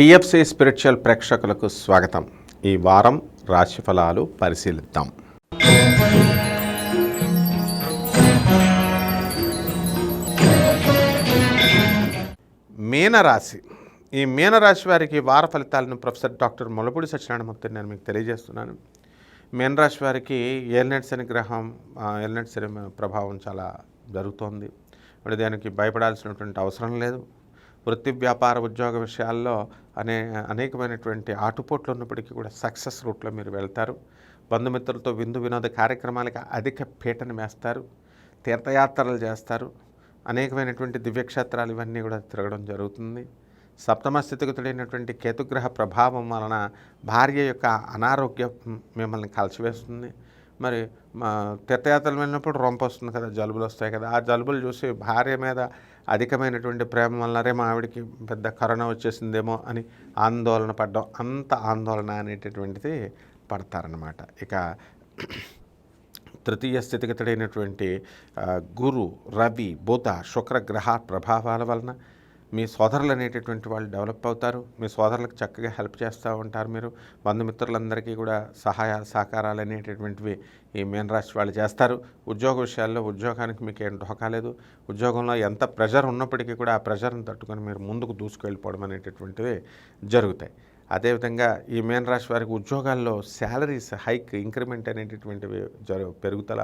TFC spiritual ప్రేక్షకులకు స్వాగతం. ఈ వారం రాశిఫలాలు పరిశీలిద్దాం. మీనరాశి. ఈ మీనరాశి వారికి వార ఫలితాలను ప్రొఫెసర్ డాక్టర్ మొలపూడి సత్యనారాయణమూర్తి నేను మీకు తెలియజేస్తున్నాను. మీనరాశి వారికి ఏల్నెట్ శని గ్రహం ఆ, ఏల్నెట్ శని ప్రభావం చాలా జరుగుతోంది. మరి దానికి భయపడాల్సినటువంటి అవసరం లేదు. వృత్తి వ్యాపార ఉద్యోగ విషయాల్లో అనే అనేకమైనటువంటి ఆటుపోట్లు ఉన్నప్పటికీ కూడా సక్సెస్ రూట్లో మీరు వెళ్తారు. బంధుమిత్రులతో విందు వినోద కార్యక్రమాలకు అధిక పీటను వేస్తారు తీర్థయాత్రలు చేస్తారు. అనేకమైనటువంటి దివ్యక్షేత్రాలు ఇవన్నీ కూడా తిరగడం జరుగుతుంది. సప్తమ స్థితిగతుడైనటువంటి కేతుగ్రహ ప్రభావం వలన భార్య యొక్క అనారోగ్యం మిమ్మల్ని కలిసివేస్తుంది మరి మా తీర్థయాత్రలు వెళ్ళినప్పుడు రొంప వస్తుంది కదా జలుబులు వస్తాయి కదా ఆ జలుబులు చూసి భార్య మీద అధికమైనటువంటి ప్రేమ వల్ల రే మా ఆవిడకి పెద్ద కరోనా వచ్చేసిందేమో అని ఆందోళన పడ్డం అంత ఆందోళన అనేటటువంటిది పడతారనమాట ఇక తృతీయ స్థితిగతుడైనటువంటి గురు రవి బుధ శుక్ర గ్రహ ప్రభావాల వలన మీ సోదరులు అనేటటువంటి వాళ్ళు డెవలప్ అవుతారు. మీ సోదరులకు చక్కగా హెల్ప్ చేస్తూ ఉంటారు మీరు. బంధుమిత్రులందరికీ కూడా సహాయ సహకారాలు అనేటటువంటివి ఈ మీనరాశి వాళ్ళు చేస్తారు. ఉద్యోగ విషయాల్లో ఉద్యోగానికి మీకు ఏం లేదు. ఉద్యోగంలో ఎంత ప్రెషర్ ఉన్నప్పటికీ కూడా ఆ ప్రెషర్ని తట్టుకొని మీరు ముందుకు దూసుకెళ్ళిపోవడం అనేటటువంటివి జరుగుతాయి. అదేవిధంగా ఈ మేన్ రాశి వారికి ఉద్యోగాల్లో శాలరీస్ హైక్ ఇంక్రిమెంట్ అనేటటువంటివి జరు పెరుగుదల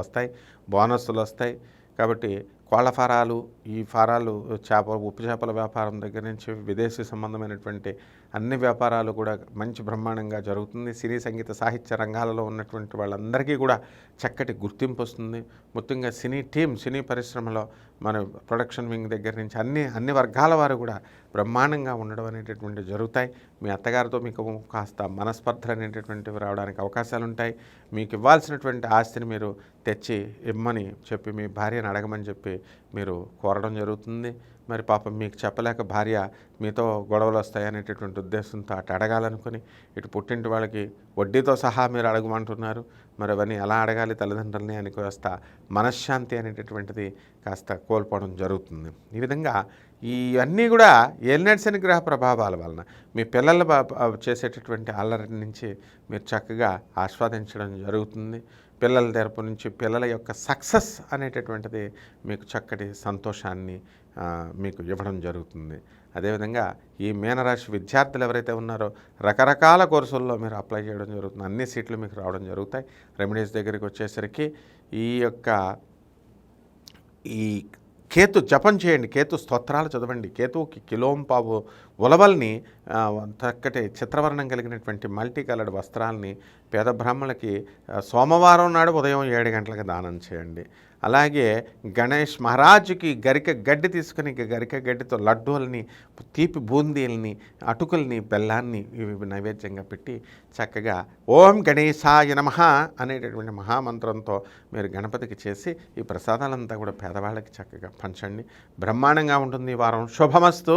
వస్తాయి. బోనస్లు వస్తాయి. కాబట్టి కోళ్ళ ఫారాలు ఈ ఫారాలు చేప ఉప్పు చేపల వ్యాపారం దగ్గర నుంచి విదేశీ సంబంధమైనటువంటి అన్ని వ్యాపారాలు కూడా మంచి బ్రహ్మాండంగా జరుగుతుంది. సినీ సంగీత సాహిత్య రంగాలలో ఉన్నటువంటి వాళ్ళందరికీ కూడా చక్కటి గుర్తింపు వస్తుంది. మొత్తంగా సినీ టీం సినీ పరిశ్రమలో మన ప్రొడక్షన్ వింగ్ దగ్గర నుంచి అన్ని అన్ని వర్గాల వారు కూడా బ్రహ్మాండంగా ఉండడం అనేటటువంటి జరుగుతాయి. మీ అత్తగారితో మీకు కాస్త మనస్పర్ధలు అనేటటువంటివి రావడానికి అవకాశాలు ఉంటాయి. మీకు ఇవ్వాల్సినటువంటి ఆస్తిని మీరు తెచ్చి ఇమ్మని చెప్పి మీ భార్యను అడగమని చెప్పి మీరు కోరడం జరుగుతుంది. మరి పాపం మీకు చెప్పలేక భార్య మీతో గొడవలు వస్తాయి అనేటటువంటి ఉద్దేశంతో అటు అడగాలనుకుని ఇటు పుట్టింటి వాళ్ళకి వడ్డీతో సహా మీరు అడగమంటున్నారు. మరి అవన్నీ ఎలా అడగాలి తల్లిదండ్రులని అని కాస్త మనశ్శాంతి అనేటటువంటిది కాస్త కోల్పోవడం జరుగుతుంది. ఈ విధంగా ఇవన్నీ కూడా ఏలినట్స్ అని గ్రహ ప్రభావాల వలన మీ పిల్లల బా- చేసేటటువంటి అల్లరి నుంచి మీరు చక్కగా ఆస్వాదించడం జరుగుతుంది. పిల్లల తరపు నుంచి పిల్లల యొక్క సక్సెస్ అనేటటువంటిది మీకు చక్కటి సంతోషాన్ని మీకు ఇవ్వడం జరుగుతుంది. అదేవిధంగా ఈ మీనరాశి విద్యార్థులు ఎవరైతే ఉన్నారో రకరకాల కోర్సుల్లో మీరు అప్లై చేయడం జరుగుతుంది. అన్ని సీట్లు మీకు రావడం జరుగుతాయి. రెమెడీస్ దగ్గరికి వచ్చేసరికి ఈ యొక్క ఈ కేతు జపం చేయండి కేతు స్తోత్రాలు చదవండి. కేతువుకి కిలోంపావు ఉలవల్ని చక్కటి చిత్రవర్ణం కలిగినటువంటి మల్టీ కలర్డ్ వస్త్రాలని పేద బ్రాహ్మణులకి సోమవారం నాడు ఉదయం ఏడు గంటలకు దానం చేయండి. అలాగే గణేష్ మహారాజుకి గరిక గడ్డి తీసుకుని గరిక గడ్డితో లడ్డూలని తీపి బూందీలని అటుకుల్ని బెల్లాన్ని ఇవి నైవేద్యంగా పెట్టి చక్కగా ఓం గణేశాయ నమ అనేటటువంటి మహామంత్రంతో మీరు గణపతికి చేసి ఈ ప్రసాదాలంతా కూడా పేదవాళ్ళకి చక్కగా పంచండి. బ్రహ్మాండంగా ఉంటుంది ఈ వారం. శుభమస్తు.